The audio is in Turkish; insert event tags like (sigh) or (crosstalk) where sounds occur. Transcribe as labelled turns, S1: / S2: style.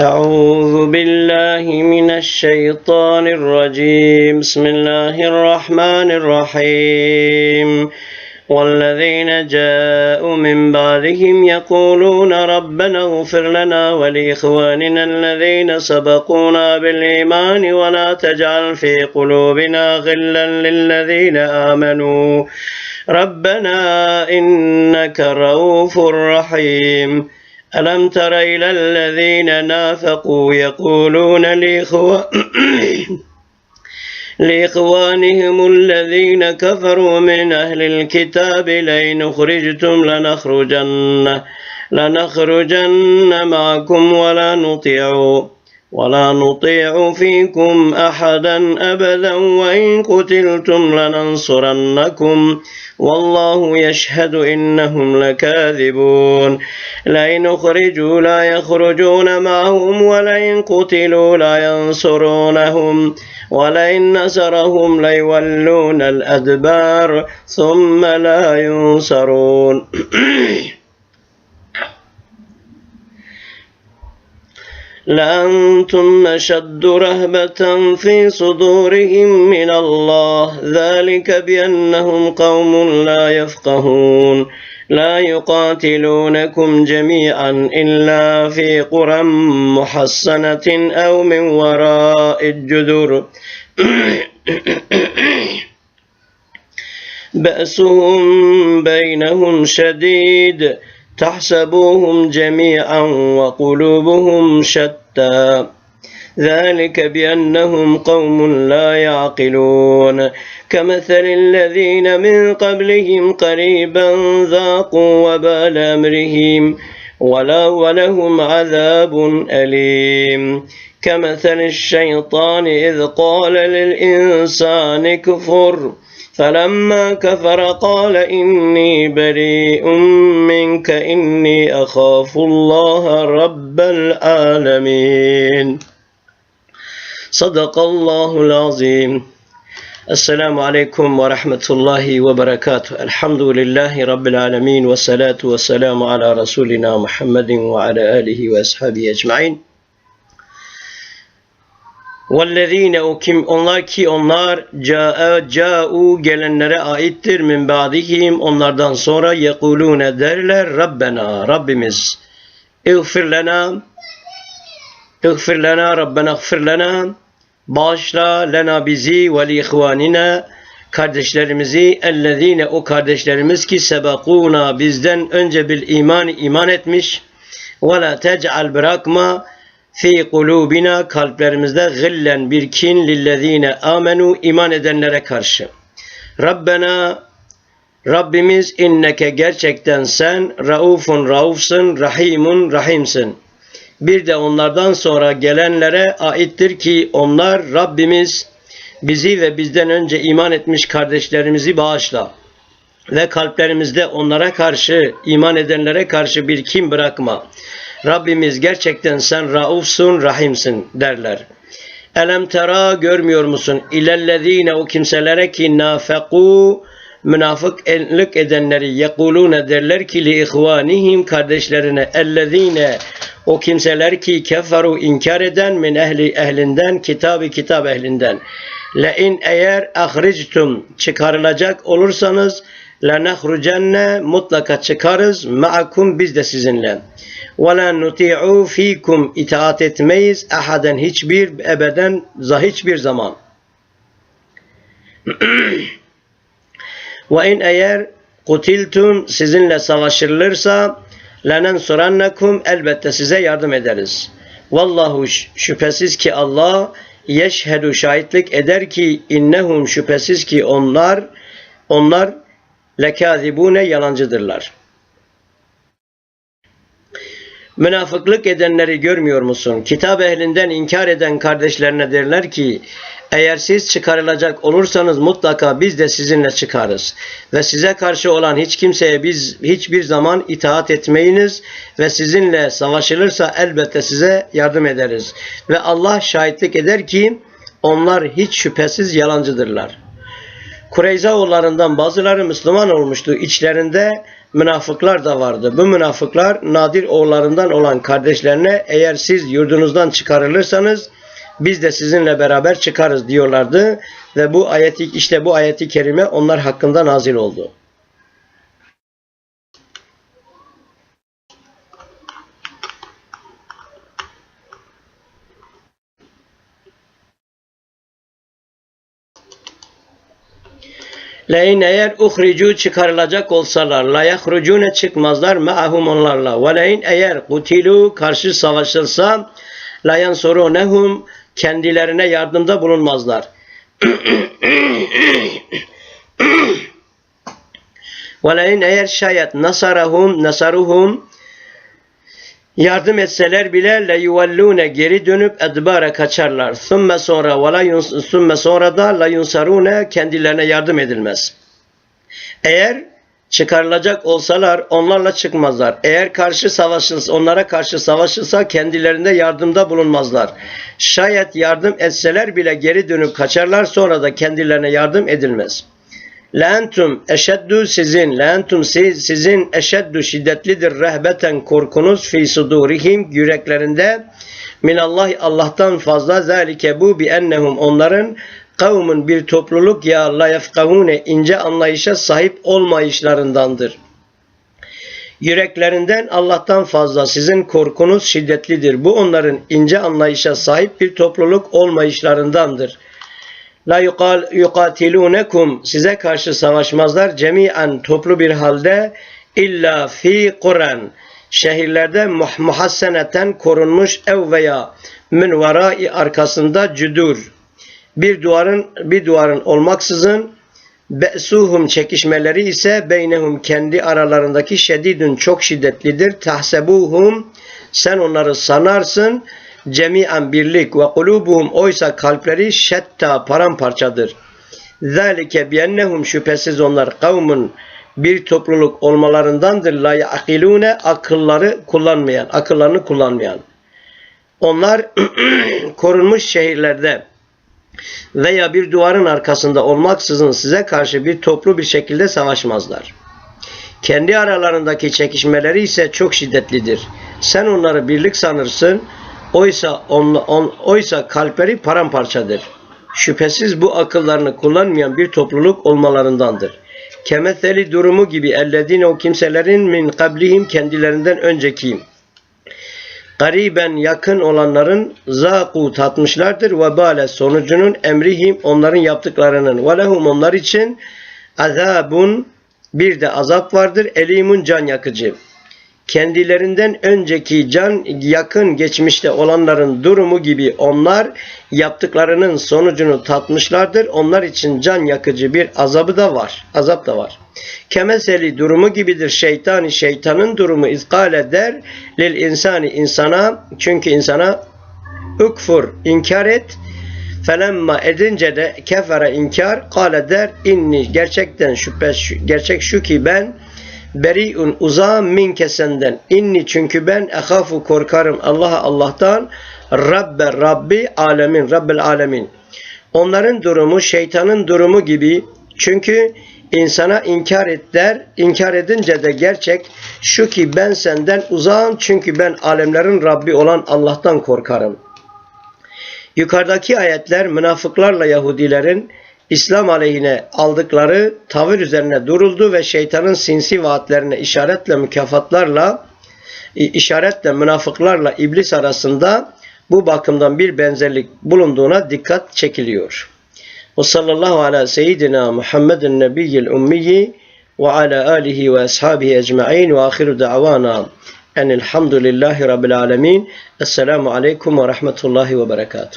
S1: أعوذ بالله من الشيطان الرجيم بسم الله الرحمن الرحيم والذين جاءوا من بعدهم يقولون ربنا اغفر لنا ولإخواننا الذين سبقونا بالإيمان ولا تجعل في قلوبنا غلا للذين آمنوا ربنا إنك رؤوف رحيم ألم تر إلى الذين نافقوا يقولون (clears throat) لإخوانهم الذين كفروا من أهل الكتاب لئن أخرجتم لنخرجن لنخرجن معكم ولا نطيعوا ولا نطيع فيكم أحدا أبدا وإن قتلتم لننصرنكم والله يشهد إنهم لكاذبون لئن أخرجوا لا يخرجون معهم ولئن قتلوا لا ينصرونهم ولئن نصرهم ليولون الأدبار ثم لا ينصرون (clears throat) لأنتم أشد رهبة في صدورهم من الله ذلك بأنهم قوم لا يفقهون لا يقاتلونكم جميعا إلا في قرى محصنة أو من وراء الجدر (coughs) بأسهم بينهم شديد تحسبوهم جميعا وقلوبهم شتى ذلك بأنهم قوم لا يعقلون كمثل الذين من قبلهم قريبا ذاقوا وبال أمرهم ولا ولهم عذاب أليم كمثل الشيطان إذ قال للإنسان كفر فلما كفر قال إني بريء منك إني أخاف الله رب العالمين صدق الله العظيم السلام عليكم ورحمة الله وبركاته الحمد لله رب العالمين والصلاة والسلام على رسولنا محمد وعلى آله وأصحابه أجمعين وَالَّذ۪ينَ o kim onlar ki onlar ca'u ca gelenlere aittir min ba'dihim onlardan sonra yekulune derler Rabbena Rabbimiz İğfir lena İğfir lena Rabbena gfir lena bağışla lena bizi ve li ihvanina kardeşlerimizi ellezine o kardeşlerimiz ki sebakuna bizden önce bil iman iman etmiş ve la tec'al bırakma fi kulubina kalplerimizde gillen bir kin lillezine amenu iman edenlere karşı. Rabbena Rabbimiz inneke gerçekten sen raufun Raufsın, rahimun rahimsin. Bir de onlardan sonra gelenlere aittir ki onlar Rabbimiz bizi ve bizden önce iman etmiş kardeşlerimizi bağışla ve kalplerimizde onlara karşı iman edenlere karşı bir kim bırakma. Rabbimiz gerçekten sen raufsun, rahimsin derler. Elem tera görmüyor musun? İlellezine o kimselere ki nafeku münafıklık edenleri yekulune derler ki li ihvanihim kardeşlerine ellezine o kimseler ki keferu inkar eden min ehli ehlinden kitabı kitap ehlinden le in eğer ahrictum çıkarılacak olursanız lenehrucenne mutlaka çıkarız ma'akum biz de sizinle. Ve la nuti'u fikum itaat etmeyiz ahaden hiçbir ebeden za hiçbir zaman. (clears throat) Ve in eğer kutiltum sizinle savaşırlarsa lenen sorannakum elbette size yardım ederiz. Vallahu şüphesiz ki Allah yeşhedü şahitlik eder ki innehum şüphesiz ki onlar onlar lekazibune yalancıdırlar. Münafıklık edenleri görmüyor musun? Kitap ehlinden inkar eden kardeşlerine derler ki eğer siz çıkarılacak olursanız mutlaka biz de sizinle çıkarız ve size karşı olan hiç kimseye biz hiçbir zaman itaat etmeyiniz ve sizinle savaşılırsa elbette size yardım ederiz ve Allah şahitlik eder ki onlar hiç şüphesiz yalancıdırlar.'' Kureyza oğullarından bazıları Müslüman olmuştu. İçlerinde münafıklar da vardı. Bu münafıklar Nadir oğullarından olan kardeşlerine eğer siz yurdunuzdan çıkarılırsanız biz de sizinle beraber çıkarız diyorlardı ve bu ayeti işte bu ayeti kerime onlar hakkında nazil oldu. Leyin eğer uhricu çıkarılacak olsalar, la yahrucune çıkmazlar meahum onlarla. Ve leyin eğer kutilu karşı savaşılsa, la yansurunehum kendilerine yardımda bulunmazlar. (coughs) Ve leyin eğer şayet nasarahum, nasaruhum Yardım etseler bile le yuvellune geri dönüp edbare kaçarlar. Sümme sonra ve la sümme sonra da la yunsarune kendilerine yardım edilmez. Eğer çıkarılacak olsalar onlarla çıkmazlar. Eğer karşı savaşılsa, onlara karşı savaşılsa kendilerinde yardımda bulunmazlar. Şayet yardım etseler bile geri dönüp kaçarlar sonra da kendilerine yardım edilmez.'' Lentum eşeddu sizin, lentum siz, sizin eşeddu şiddetlidir rehbeten korkunuz fi sudurihim yüreklerinde minallah Allah'tan fazla zelike bu bi ennehum onların kavmun bir topluluk ya la yefkavune ince anlayışa sahip olmayışlarındandır. Yüreklerinden Allah'tan fazla sizin korkunuz şiddetlidir. Bu onların ince anlayışa sahip bir topluluk olmayışlarındandır.'' La yukal yukatilunekum size karşı savaşmazlar cemiyen toplu bir halde illa fi kuran şehirlerde muhasseneten korunmuş ev veya min verai arkasında cüdür. bir duvarın bir duvarın olmaksızın be'suhum çekişmeleri ise beynehum kendi aralarındaki şedidün çok şiddetlidir tahsebuhum sen onları sanarsın cemiyen birlik ve kulubuhum oysa kalpleri şetta paramparçadır. Zalike biennehum şüphesiz onlar kavmun bir topluluk olmalarındandır. La yakilune akılları kullanmayan, akıllarını kullanmayan. Onlar (clears throat) korunmuş şehirlerde veya bir duvarın arkasında olmaksızın size karşı bir toplu bir şekilde savaşmazlar. Kendi aralarındaki çekişmeleri ise çok şiddetlidir. Sen onları birlik sanırsın, Oysa onla, on, oysa kalpleri paramparçadır. Şüphesiz bu akıllarını kullanmayan bir topluluk olmalarındandır. Kemetheli durumu gibi ellediğin o kimselerin min kablihim kendilerinden öncekiyim. Gariben yakın olanların zaku tatmışlardır ve bale sonucunun emrihim onların yaptıklarının ve lehum onlar için azabun bir de azap vardır elimun can yakıcı.'' kendilerinden önceki can yakın geçmişte olanların durumu gibi onlar yaptıklarının sonucunu tatmışlardır. Onlar için can yakıcı bir azabı da var. Azap da var. Kemeseli durumu gibidir şeytani şeytanın durumu izgal eder lil insani insana çünkü insana ukfur inkar et felemma edince de kefere inkar kale der inni gerçekten şüphe gerçek şu ki ben Beri'un uzağım min kesenden İnni çünkü ben ehafu korkarım Allah'a Allah'tan. Rabbe Rabbi alemin. Rabbel alemin. Onların durumu şeytanın durumu gibi. Çünkü insana inkar et der İnkar edince de gerçek şu ki ben senden uzağım çünkü ben alemlerin Rabbi olan Allah'tan korkarım. Yukarıdaki ayetler münafıklarla Yahudilerin İslam aleyhine aldıkları tavır üzerine duruldu ve şeytanın sinsi vaatlerine işaretle mükafatlarla işaretle münafıklarla iblis arasında bu bakımdan bir benzerlik bulunduğuna dikkat çekiliyor. Ve sallallahu ala seyyidina Muhammedin nebiyyil ummiyyi ve ala alihi ve ashabihi ecma'in ve ahiru da'vana enilhamdülillahi rabbil alemin. Esselamu aleyküm ve rahmetullahi ve berekatuhu.